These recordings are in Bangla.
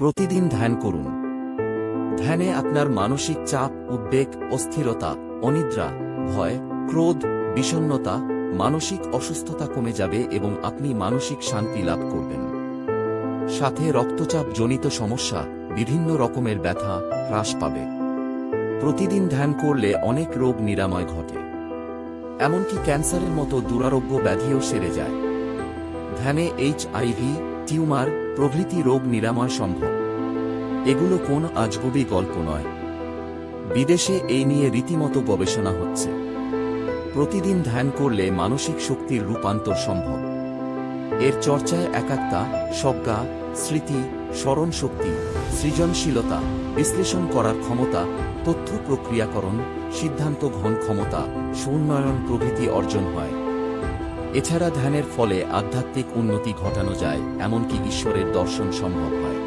প্রতিদিন ধ্যান করুন। ধ্যানে আপনার মানসিক চাপ, উদ্বেগ, অস্থিরতা, অনিদ্রা, ভয়, ক্রোধ বিষণ্নতা মানসিক অসুস্থতা কমে যাবে এবং আপনি মানসিক শান্তি লাভ করবেন। সাথে রক্তচাপ জনিত সমস্যা, বিভিন্ন রকমের ব্যথা হ্রাস পাবে। প্রতিদিন ধ্যান করলে অনেক রোগ নিরাময় ঘটে। এমনকি ক্যান্সারের মতো দুরারোগ্য ব্যাধিও সেরে যায়। ধ্যানে এইচ আইভি টিউমার প্রভৃতি রোগ নিরাময় সম্ভব। এগুলো কোন আজগুবি গল্প নয়। বিদেশে এই নিয়ে রীতিমতো গবেষণা হচ্ছে। প্রতিদিন ধ্যান করলে মানসিক শক্তির রূপান্তর সম্ভব। এর চর্চায় একাত্মা, সজ্ঞা, স্মৃতি স্মরণ শক্তি সৃজনশীলতা, বিশ্লেষণ করার ক্ষমতা, তথ্য প্রক্রিয়াকরণ, সিদ্ধান্ত ঘন ক্ষমতা সুউন্নয়ন প্রভৃতি অর্জন হয়। এছাড়া ধ্যানের ফলে আধ্যাত্মিক উন্নতি ঘটানো যায়, এমনকি ঈশ্বরের দর্শন সম্ভব হয়।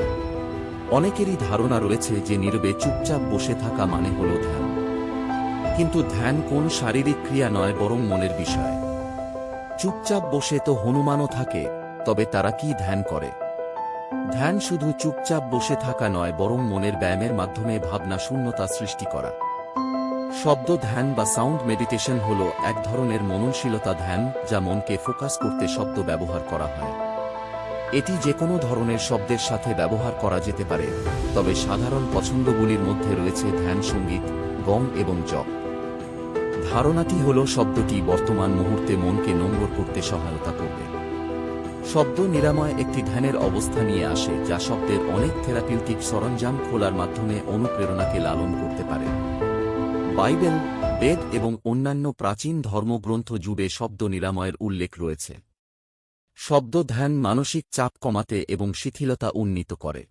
অনেকেরই ধারণা রয়েছে যে নীরবে চুপচাপ বসে থাকা মানে হল ধ্যান। কিন্তু ধ্যান কোন শারীরিক ক্রিয়া নয় বরং মনের বিষয়। চুপচাপ বসে তো হনুমানও থাকে, তবে তারা কি ধ্যান করে? ধ্যান শুধু চুপচাপ বসে থাকা নয়, বরং মনের ব্যায়ামের মাধ্যমে ভাবনা শূন্যতা সৃষ্টি করা। শব্দ ধ্যান বা সাউন্ড মেডিটেশন হল এক ধরনের মননশীলতা ধ্যান যা মনকে ফোকাস করতে শব্দ ব্যবহার করা হয়। এটি যে কোনো ধরনের শব্দের সাথে ব্যবহার করা যেতে পারে, তবে সাধারণ পছন্দগুলির মধ্যে রয়েছে ধ্যান সংগীত, গং এবং জপ। ধারণাটি হল শব্দটি বর্তমান মুহূর্তে মনকে নোংর করতে সহায়তা করবে। শব্দ নিরাময় একটি ধ্যানের অবস্থা নিয়ে আসে যা শব্দের অনেক থেরাপিউটিক সরঞ্জাম খোলার মাধ্যমে অনুপ্রেরণাকে লালন করতে পারে। বাইবেল, বেদ এবং অন্যান্য প্রাচীন ধর্মগ্রন্থ জুড়ে শব্দ নিরাময়ের উল্লেখ রয়েছে। শব্দ ধ্যান মানসিক চাপ কমাতে এবং শিথিলতা উন্নীত করে।